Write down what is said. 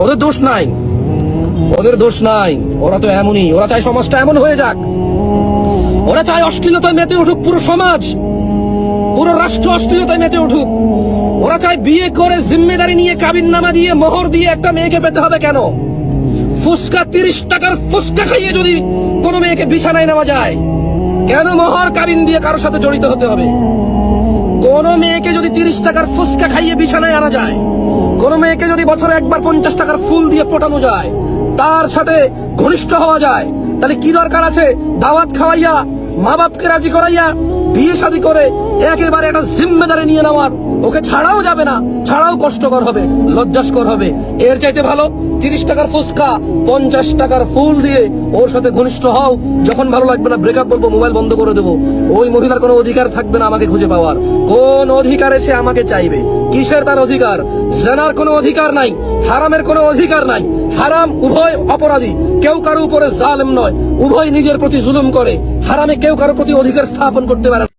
ওদের দোষ নাই। ওদের দোষ নাই। ওরা তো এমনই। ওরা চায় সমাজটা এমন হয়ে যাক। ওরা চায় অশ্লীলতায় মেতে উঠুক পুরো সমাজ। পুরো রাষ্ট্র অশ্লীলতায় মেতে উঠুক। ওরা চায় বিয়ে করে জিম্মেদারি নিয়ে কাবিন নামা দিয়ে মোহর দিয়ে একটা মেয়েকে পেতে হবে কেন? ফুসকা তিরিশ টাকার ফুসকা খাইয়ে যদি কোনো মেয়েকে বিছানায় নেওয়া যায়, কেন মোহর কাবিন দিয়ে কারোর সাথে জড়িত হতে হবে? কোন মেয়েকে যদি তিরিশ টাকার ফুসকা খাইয়ে বিছানায় আনা যায় কোন মেয়েকে যদি বছরে একবার পঞ্চাশ টাকার ফুল দিয়ে পটানো যায়, তার সাথে ঘনিষ্ঠ হওয়া যায়, তাহলে কি দরকার আছে? দাওয়াত খাওয়াইয়া মা বাপকে রাজি করাইয়া বিয়ে শাদী করে একেবারে একটা জিম্মেদারি নিয়ে নেওয়ার। ওকে ছাড়াও যাবে না, ছাড়াও কষ্টকর হবে, লজ্জাস্কর হবে। এর চাইতে ভালো, তিরিশ টাকার ফুচকা, পঞ্চাশ টাকার ফুল দিয়ে ওর সাথে ঘনিষ্ঠ হও। যখন ভালো লাগবে না ব্রেকআপ বলব মোবাইল বন্ধ করে দেবো। ওই মহিলার কোনো অধিকার থাকবে না আমাকে খুঁজে পাওয়ার। কোন অধিকারে সে আমাকে চাইবে? কিসের তার অধিকার? জেনার কোনো অধিকার নাই, হারামের কোনো অধিকার নাই। হারাম উভয় অপরাধী কেউ কারও উপরে জালেম নয়, উভয় নিজের প্রতি জুলুম করে হারামে কেউ কারও প্রতি অধিকার স্থাপন করতে পারে।